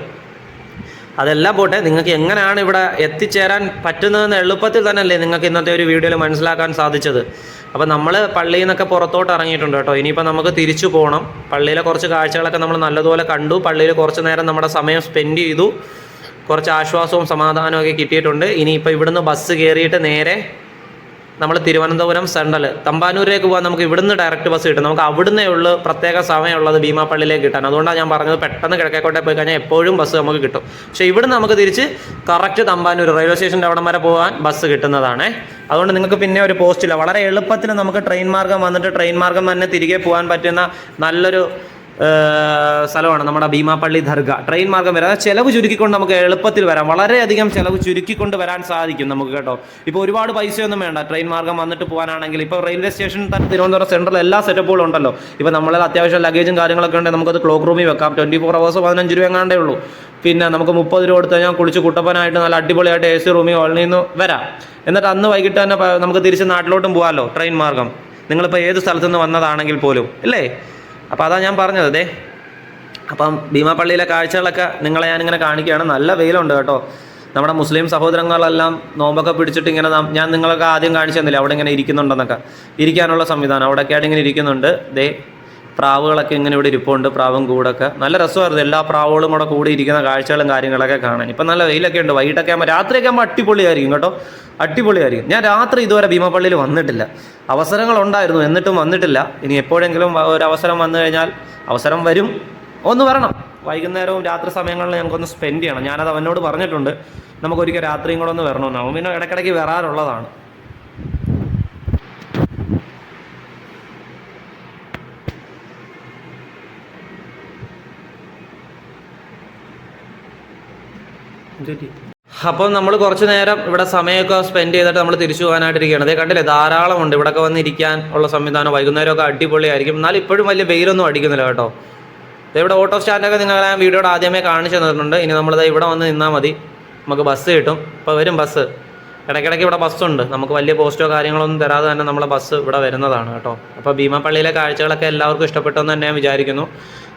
അതെല്ലാം പോട്ടെ നിങ്ങൾക്ക് എങ്ങനെയാണ് ഇവിടെ എത്തിച്ചേരാൻ പറ്റുന്നതെന്ന് എളുപ്പത്തിൽ തന്നെയല്ലേ നിങ്ങൾക്ക് ഇന്നത്തെ ഒരു വീഡിയോയിൽ മനസ്സിലാക്കാൻ സാധിച്ചത്. അപ്പോൾ നമ്മൾ പള്ളിയിൽ നിന്നൊക്കെ പുറത്തോട്ട് ഇറങ്ങിയിട്ടുണ്ട് കേട്ടോ. ഇനിയിപ്പോൾ നമുക്ക് തിരിച്ചു പോകണം പള്ളിയിലെ കുറച്ച് കാഴ്ചകളൊക്കെ നമ്മൾ നല്ലതുപോലെ കണ്ടു. പള്ളിയിൽ കുറച്ച് നേരം നമ്മുടെ സമയം സ്പെൻഡ് ചെയ്തു. കുറച്ച് ആശ്വാസവും സമാധാനവും ഒക്കെ കിട്ടിയിട്ടുണ്ട്. ഇനിയിപ്പോൾ ഇവിടുന്ന് ബസ് കയറിയിട്ട് നേരെ നമ്മൾ തിരുവനന്തപുരം സെൻട്രൽ തമ്പാനൂരിലേക്ക് പോകാൻ നമുക്ക് ഇവിടുന്ന് ഡയറക്റ്റ് ബസ് കിട്ടും. നമുക്ക് അവിടുന്നേ ഉള്ളൂ പ്രത്യേക സമയമുള്ളത് ഭീമാപ്പള്ളിയിലേക്ക് കിട്ടാൻ. അതുകൊണ്ടാണ് ഞാൻ പറഞ്ഞത് പെട്ടെന്ന് കിഴക്കേക്കോട്ടെ പോയി കഴിഞ്ഞാൽ എപ്പോഴും ബസ് നമുക്ക് കിട്ടും. പക്ഷേ ഇവിടുന്ന് നമുക്ക് തിരിച്ച് കറക്റ്റ് തമ്പാനൂർ റെയിൽവേ സ്റ്റേഷന്റെ അവിടം വരെ പോകാൻ ബസ് കിട്ടുന്നതാണ്. അതുകൊണ്ട് നിങ്ങൾക്ക് പിന്നെ ഒരു പോസ്റ്റില്ല വളരെ എളുപ്പത്തിൽ നമുക്ക് ട്രെയിൻ മാർഗം വന്നിട്ട് ട്രെയിൻ മാർഗം തന്നെ തിരികെ പോകാൻ പറ്റുന്ന നല്ലൊരു സ്ഥലമാണ് നമ്മുടെ ഭീമാപ്പള്ളി ദർഗ. ട്രെയിൻ മാർഗം വരാം. ചിലവ് ചുരുക്കിക്കൊണ്ട് നമുക്ക് എളുപ്പത്തിൽ വരാം. വളരെയധികം ചിലവ് ചുരുക്കിക്കൊണ്ട് വരാൻ സാധിക്കും നമുക്ക് കേട്ടോ. ഇപ്പോൾ ഒരുപാട് പൈസയൊന്നും വേണ്ട. ട്രെയിൻ മാർഗം വന്നിട്ട് പോകാനാണെങ്കിൽ ഇപ്പോൾ റെയിൽവേ സ്റ്റേഷൻ തന്നെ തിരുവനന്തപുരം സെൻട്രൽ എല്ലാ സെറ്റപ്പുകളും ഉണ്ടല്ലോ. ഇപ്പോൾ നമ്മളെ അത്യാവശ്യം ലഗേജും കാര്യങ്ങളൊക്കെ ഉണ്ടെങ്കിൽ നമുക്കത് ക്ലോക്ക് റൂമിൽ വെക്കാം. ട്വന്റി ഫോർ അവേഴ്സ് പതിനഞ്ച് രൂപ എങ്ങാണ്ടേ ഉള്ളൂ. പിന്നെ നമുക്ക് മുപ്പത് രൂപ കൊടുത്ത് കഴിഞ്ഞാൽ കുളിച്ച് കുട്ടപ്പനായിട്ട് നല്ല അടിപൊളിയായിട്ട് എ സി റൂമിൽ ഓളിൽ നിന്ന് വരാം. എന്നിട്ട് അന്ന് വൈകിട്ട് തന്നെ നമുക്ക് തിരിച്ച് നാട്ടിലോട്ടും പോകാമല്ലോ ട്രെയിൻ മാർഗം. നിങ്ങളിപ്പോൾ ഏത് സ്ഥലത്തുനിന്ന് വന്നതാണെങ്കിൽ പോലും. ഇല്ലേ? അപ്പോൾ അതാ ഞാൻ പറഞ്ഞത് അതെ അപ്പം ഭീമാപ്പള്ളിയിലെ കാഴ്ചകളൊക്കെ നിങ്ങളെ ഞാനിങ്ങനെ കാണിക്കുകയാണ്. നല്ല വെയിലുണ്ട് കേട്ടോ. നമ്മുടെ മുസ്ലിം സഹോദരങ്ങളെല്ലാം നോമ്പൊക്കെ പിടിച്ചിട്ട് ഇങ്ങനെ ഞാൻ നിങ്ങളൊക്കെ ആദ്യം കാണിച്ചു തന്നില്ല? അവിടെ ഇങ്ങനെ ഇരിക്കുന്നുണ്ടെന്നൊക്കെ. ഇരിക്കാനുള്ള സംവിധാനം. അവിടെയൊക്കെ ആയിട്ട് ഇങ്ങനെ ഇരിക്കുന്നുണ്ട്. ദേ. പ്രാവുകളൊക്കെ ഇങ്ങനെ ഇവിടെ ഇരിപ്പുണ്ട് പ്രാവും കൂടൊക്കെ. നല്ല രസമായിരുന്നു. എല്ലാ പ്രാവുകളും കൂടെ കൂടി ഇരിക്കുന്ന കാഴ്ചകളും കാര്യങ്ങളൊക്കെ കാണാൻ. ഇപ്പം നല്ല വെയിലൊക്കെ ഉണ്ട്. വൈകിട്ടൊക്കെ ആകുമ്പോൾ രാത്രിയൊക്കെ ആകുമ്പോൾ അടിപൊളിയായിരിക്കും കേട്ടോ. അടിപൊളിയായിരിക്കും. ഞാൻ രാത്രി ഇതുവരെ ഭീമപ്പള്ളിയിൽ വന്നിട്ടില്ല. അവസരങ്ങളുണ്ടായിരുന്നു എന്നിട്ടും വന്നിട്ടില്ല. ഇനി എപ്പോഴെങ്കിലും ഒരു അവസരം വന്നു കഴിഞ്ഞാൽ അവസരം വരും. ഒന്ന് വരണം. വൈകുന്നേരവും രാത്രി സമയങ്ങളിൽ ഞങ്ങൾക്കൊന്ന് സ്പെൻഡ് ചെയ്യണം. ഞാനത് അവനോട് പറഞ്ഞിട്ടുണ്ട്. നമുക്കൊരിക്കൽ രാത്രിയും കൂടെ ഒന്ന് വരണമെന്ന്. അവൻ പിന്നെ ഇടയ്ക്കിടയ്ക്ക് വരാറുള്ളതാണ്. അപ്പം നമ്മൾ കുറച്ച് നേരം ഇവിടെ സമയമൊക്കെ സ്പെൻഡ് ചെയ്തിട്ട് നമ്മൾ തിരിച്ചു പോകാനായിട്ടിരിക്കുകയാണ്. അതേ കണ്ടില്ലേ ധാരാളമുണ്ട്. ഇവിടെയൊക്കെ വന്നിരിക്കാൻ ഉള്ള സംവിധാനം വൈകുന്നേരമൊക്കെ അടിപൊളിയായിരിക്കും. എന്നാലും ഇപ്പോഴും വലിയ വെയിലൊന്നും അടിക്കുന്നില്ല കേട്ടോ. ഇവിടെ ഓട്ടോ സ്റ്റാൻഡൊക്കെ നിങ്ങളെ വീഡിയോയുടെ ആദ്യമേ കാണിച്ചു തന്നിട്ടുണ്ട്. ഇനി നമ്മളിത് ഇവിടെ വന്ന് നിന്നാൽ മതി. നമുക്ക് ബസ് കിട്ടും. ഇപ്പോൾ വരും ബസ് ഇടയ്ക്കിടയ്ക്ക് ഇവിടെ ബസ്സുണ്ട്. നമുക്ക് വലിയ പോസ്റ്റോ കാര്യങ്ങളൊന്നും തരാതെ തന്നെ നമ്മളെ ബസ് ഇവിടെ വരുന്നതാണ് കേട്ടോ. അപ്പോൾ ഭീമാപ്പള്ളിയിലെ കാഴ്ചകളൊക്കെ എല്ലാവർക്കും ഇഷ്ടപ്പെട്ടെന്ന് തന്നെ ഞാൻ വിചാരിക്കുന്നു.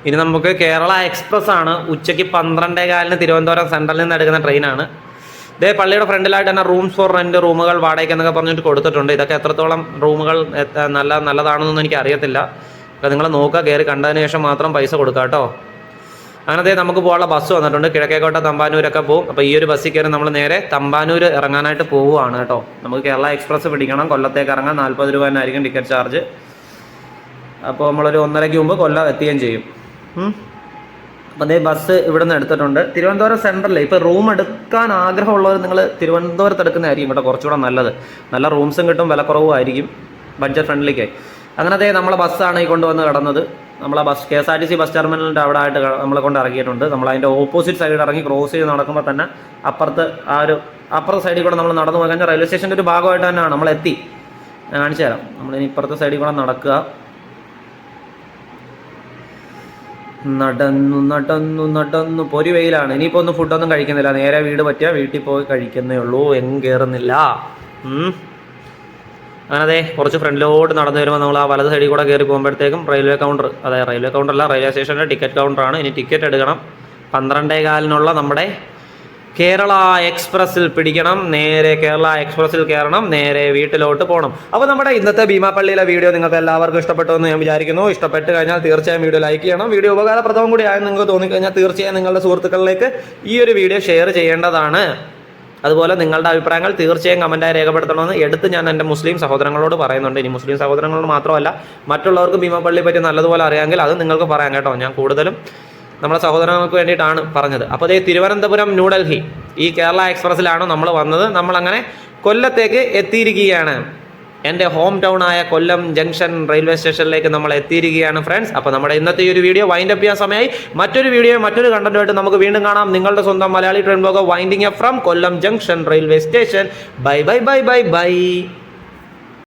ഇനി നമുക്ക് കേരള എക്സ്പ്രസ് ആണ്. ഉച്ചയ്ക്ക് പന്ത്രണ്ടേ കാലിന് തിരുവനന്തപുരം സെൻട്രലിൽ നിന്ന് എടുക്കുന്ന ട്രെയിനാണ് ഇതേ പള്ളിയുടെ ഫ്രണ്ടിലായിട്ട് തന്നെ റൂംസ് ഫോർ റെന്റ് റൂമുകൾ വാടകയ്ക്ക് എന്നൊക്കെ പറഞ്ഞിട്ട് കൊടുത്തിട്ടുണ്ട്. ഇതൊക്കെ എത്രത്തോളം റൂമുകൾ നല്ല നല്ലതാണെന്നൊന്നും എനിക്ക് അറിയത്തില്ല അപ്പോൾ നിങ്ങൾ നോക്കുക കയറി കണ്ടതിന് ശേഷം മാത്രം പൈസ കൊടുക്കാം കേട്ടോ. അങ്ങനെ ദേ നമുക്ക് പോകാനുള്ള ബസ് വന്നിട്ടുണ്ട്. കിഴക്കേക്കോട്ട തമ്പാനൂരൊക്കെ പോകും അപ്പോൾ ഈ ഒരു ബസ്സിൽ കയറി നമ്മൾ നേരെ തമ്പാനൂർ ഇറങ്ങാനായിട്ട് പോവുകയാണ് കേട്ടോ. നമുക്ക് കേരള എക്സ്പ്രസ് പിടിക്കണം. കൊല്ലത്തേക്ക് ഇറങ്ങാൻ നാൽപ്പത് രൂപ തന്നെ ആയിരിക്കും ടിക്കറ്റ് ചാർജ് അപ്പോൾ നമ്മളൊരു ഒന്നരയ്ക്ക് മുമ്പ് കൊല്ലം എത്തുകയും ചെയ്യും. അപ്പോൾ അതേ ബസ് ഇവിടെ നിന്ന് എടുത്തിട്ടുണ്ട്. തിരുവനന്തപുരം സെൻട്രലിൽ ഇപ്പോൾ റൂം എടുക്കാൻ ആഗ്രഹമുള്ളവർ നിങ്ങൾ തിരുവനന്തപുരത്ത് എടുക്കുന്നതായിരിക്കും കേട്ടോ കുറച്ചുകൂടെ നല്ലത്. നല്ല റൂംസും കിട്ടും വിലക്കുറവും ആയിരിക്കും. ബഡ്ജറ്റ് ഫ്രണ്ട്ലിക്ക് അങ്ങനെ അതേ നമ്മളെ ബസ്സാണ് ഈ കൊണ്ടുവന്ന് കിടന്നത്. നമ്മളെ bus K S R T C bus ടെർമിനലിന്റെ അവിടെ ആയിട്ട് നമ്മളെ കൊണ്ട് ഇറക്കിയിട്ടുണ്ട് നമ്മൾ അതിന്റെ ഓപ്പോസിറ്റ് സൈഡ് ഇറങ്ങി ക്രോസ് ചെയ്ത് നടക്കുമ്പോൾ തന്നെ അപ്പുറത്ത് ആ ഒരു അപ്പുറത്തെ സൈഡിൽ കൂടെ നമ്മൾ നടന്നു പോയി കഴിഞ്ഞാൽ റെയിൽവേ സ്റ്റേഷന്റെ ഒരു ഭാഗമായിട്ട് തന്നെയാണ് നമ്മൾ എത്തി. ഞാൻ കാണിച്ചു തരാം. നമ്മളിനി ഇപ്പുറത്തെ സൈഡിൽ കൂടെ നടക്കുക. നടന്നു നടന്നു നടന്നു. പൊരി വെയിലാണ്. ഇനിയിപ്പോൾ ഒന്നും ഫുഡൊന്നും കഴിക്കുന്നില്ല. നേരെ വീട് പറ്റിയാൽ വീട്ടിൽ പോയി കഴിക്കുന്നേ ഉള്ളൂ. എങ്ങും കയറുന്നില്ല ഉം. അങ്ങനെ അതെ കുറച്ച് ഫ്രണ്ടിലോട്ട് നടന്നു വരുമ്പോൾ നമ്മൾ ആ വലത് സൈഡിൽ കൂടെ കയറി പോകുമ്പോഴത്തേക്കും റെയിൽവേ കൗണ്ടർ അതായത് റെയിൽവേ കൗണ്ടർ അല്ല റെയിൽവേ സ്റ്റേഷന്റെ ടിക്കറ്റ് കൗണ്ടറാണ് ഇനി ടിക്കറ്റ് എടുക്കണം. പന്ത്രണ്ടേ കാലിനുള്ള നമ്മുടെ കേരള എക്സ്പ്രസ്സിൽ പിടിക്കണം. നേരെ കേരള എക്സ്പ്രസ്സിൽ കയറണം നേരെ വീട്ടിലോട്ട് പോകണം അപ്പോൾ നമ്മുടെ ഇന്നത്തെ ഭീമാപ്പള്ളിയിലെ വീഡിയോ നിങ്ങൾക്ക് എല്ലാവർക്കും ഇഷ്ടപ്പെട്ടു എന്ന് ഞാൻ വിചാരിക്കുന്നു. ഇഷ്ടപ്പെട്ട് കഴിഞ്ഞാൽ തീർച്ചയായും വീഡിയോ ലൈക്ക് ചെയ്യണം. വീഡിയോ ഉപകാരപ്രദവും കൂടി ആയെന്ന് നിങ്ങൾക്ക് തോന്നിക്കഴിഞ്ഞാൽ തീർച്ചയായും നിങ്ങളുടെ സുഹൃത്തുക്കളിലേക്ക് ഈ ഒരു വീഡിയോ ഷെയർ ചെയ്യേണ്ടതാണ്. അതുപോലെ നിങ്ങളുടെ അഭിപ്രായങ്ങൾ തീർച്ചയായും കമന്റായി രേഖപ്പെടുത്തണമെന്ന് എടുത്ത് ഞാൻ എന്റെ മുസ്ലിം സഹോദരങ്ങളോട് പറയുന്നുണ്ട്. ഇനി മുസ്ലിം സഹോദരങ്ങളോട് മാത്രമല്ല മറ്റുള്ളവർക്ക് ഭീമപ്പള്ളിയെ പറ്റി നല്ലതുപോലെ അറിയാമെങ്കിൽ അത് നിങ്ങൾക്ക് പറയാം കേട്ടോ. ഞാൻ കൂടുതലും നമ്മുടെ സഹോദരങ്ങൾക്ക് വേണ്ടിയിട്ടാണ് പറഞ്ഞത്. അപ്പോൾ അതേ തിരുവനന്തപുരം ന്യൂഡൽഹി ഈ കേരള എക്സ്പ്രസ്സിലാണ് നമ്മൾ വന്നത്. നമ്മളങ്ങനെ കൊല്ലത്തേക്ക് എത്തിയിരിക്കുകയാണ്. എന്റെ ഹോം ടൗൺ ആയ കൊല്ലം ജംഗ്ഷൻ റെയിൽവേ സ്റ്റേഷനിലേക്ക് നമ്മൾ എത്തിയിരിക്കുകയാണ് ഫ്രണ്ട്സ് അപ്പോൾ നമ്മുടെ ഇന്നത്തെ ഒരു വീഡിയോ വൈൻഡ് അപ്പ് ചെയ്യാൻ സമയമായി. മറ്റൊരു വീഡിയോ മറ്റൊരു കണ്ടന്റുമായിട്ട് നമുക്ക് വീണ്ടും കാണാം. നിങ്ങളുടെ സ്വന്തം Malayali train blog winding from Kollam junction railway station bye bye bye bye bye